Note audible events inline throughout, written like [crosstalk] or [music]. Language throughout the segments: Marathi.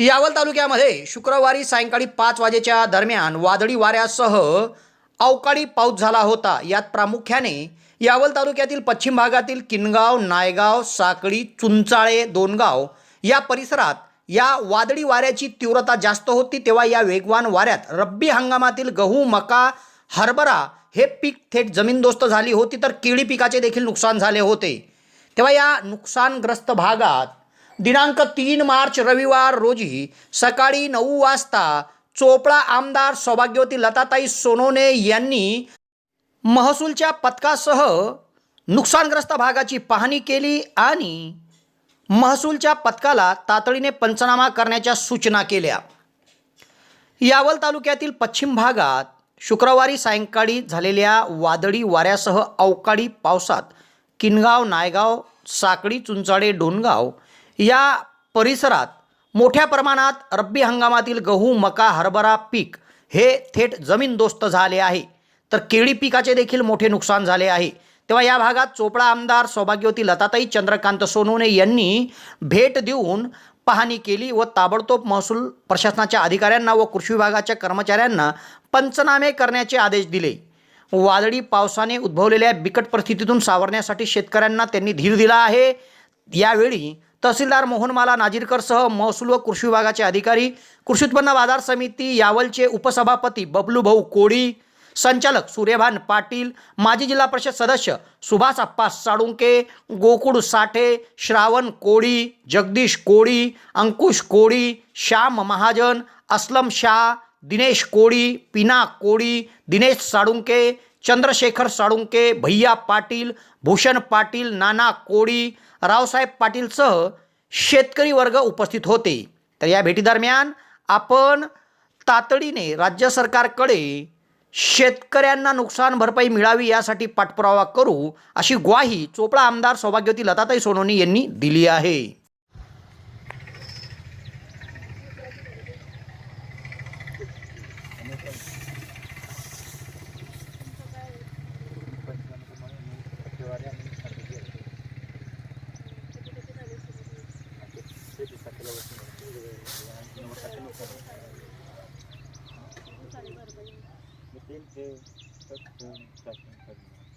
यावल तालुक्यामध्ये शुक्रवारी सायंकाळी पाच वाजेच्या दरम्यान वादळी वाऱ्यासह अवकाळी पाऊस झाला होता. यात प्रामुख्याने यावल तालुक्यातील पश्चिम भागातील किनगाव नायगाव साकळी चुंचाळे दोनगाव या परिसरात या वादळी वाऱ्याची तीव्रता जास्त होती तेव्हा या वेगवान वाऱ्यात रब्बी हंगामातील गहू मका हरभरा हे पीक थेट जमीनदोस्त झाली होती तर केळी पिकाचे देखील नुकसान झाले होते. तेव्हा या नुकसानग्रस्त भागात दिनांक तीन मार्च रविवार रोजी सकाळी नऊ वाजता चोपडा आमदार सौभाग्यवती लताताई सोनोने यांनी महसूलच्या पथकासह नुकसानग्रस्त भागाची पाहणी केली आणि महसूलच्या पथकाला तातडीने पंचनामा करण्याच्या सूचना केल्या. यावल तालुक्यातील पश्चिम भागात शुक्रवारी सायंकाळी झालेल्या वादळी वाऱ्यासह अवकाळी पावसात किनगाव नायगाव साकळी चुंचाडे डोणगाव या परिसरात मोठ्या प्रमाणात रब्बी हंगामातील गहू मका हरभरा पीक हे थेट जमीनदोस्त झाले आहे. तर केळी पिकाचे देखील मोठे नुकसान झाले आहे. तेव्हा या भागात चोपडा आमदार सौभाग्यवती लताताई चंद्रकांत सोनवणे यांनी भेट देऊन पाहणी केली व ताबडतोब महसूल प्रशासनाच्या अधिकाऱ्यांना व कृषी विभागाच्या कर्मचाऱ्यांना पंचनामे करण्याचे आदेश दिले. वादळी पावसाने उद्भवलेल्या बिकट परिस्थितीतून सावरण्यासाठी शेतकऱ्यांना त्यांनी धीर दिला आहे. यावेळी तहसीलदार मोहनमाला नाजीरकरसह महसूल व कृषी विभागाचे अधिकारी कृषी उत्पन्न बाजार समिती यावलचे उपसभापती बबलूभाऊ कोळी संचालक सूर्यभान पाटील माजी जिल्हा परिषद सदस्य सुभाष अप्पा साळुंके गोकुळ साठे श्रावण कोळी जगदीश कोळी अंकुश कोळी श्याम महाजन असलम शाह दिनेश कोळी पिना कोळी दिनेश साळुंके चंद्रशेखर साळुंके भैया पाटील भूषण पाटील नाना कोळी रावसाहेब पाटीलसह शेतकरी वर्ग उपस्थित होते. तर या भेटीदरम्यान आपण तातडीने राज्य सरकारकडे शेतकऱ्यांना नुकसान भरपाई मिळावी यासाठी पाठपुरावा करू अशी ग्वाही चोपडा आमदार सौभाग्यवती लताताई सोनोनी यांनी दिली आहे.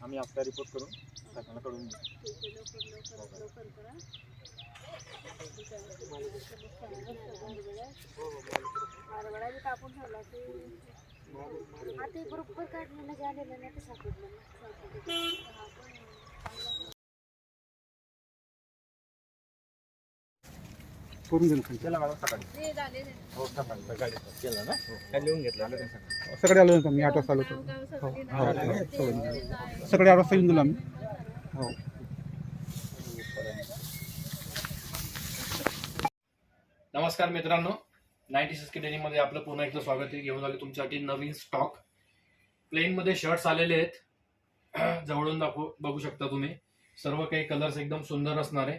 आम्ही आपला रिपोर्ट करून शासनाला कळवून देऊ हरभरा बी कापून ठेवला ते आता काढलेलं म्हणजे झालेलं नाही. करून देईल. केला सकाळी. झालेलं आहे. हो सकाळी. सकाळी केलं ना? काय लिहून घेतलं आलं ते सकाळी. सकाळी आलो होतो मी आठ वाजता आलो होतो गाव सगळी हो. हो, सगळं. सकाळी आठ वाजता येऊन दिलो आम्ही. हो. नमस्कार मित्रांनो. नाईन्टी सिक्समध्ये आपलं पुन्हा एकदा स्वागत आहे. घेऊन आले तुमच्यासाठी नवीन स्टॉक प्लेनमध्ये शर्ट्स आलेले आहेत. [clears throat] जवळून दाखवू बघू शकता तुम्ही. सर्व काही कलर्स एकदम सुंदर असणार आहे.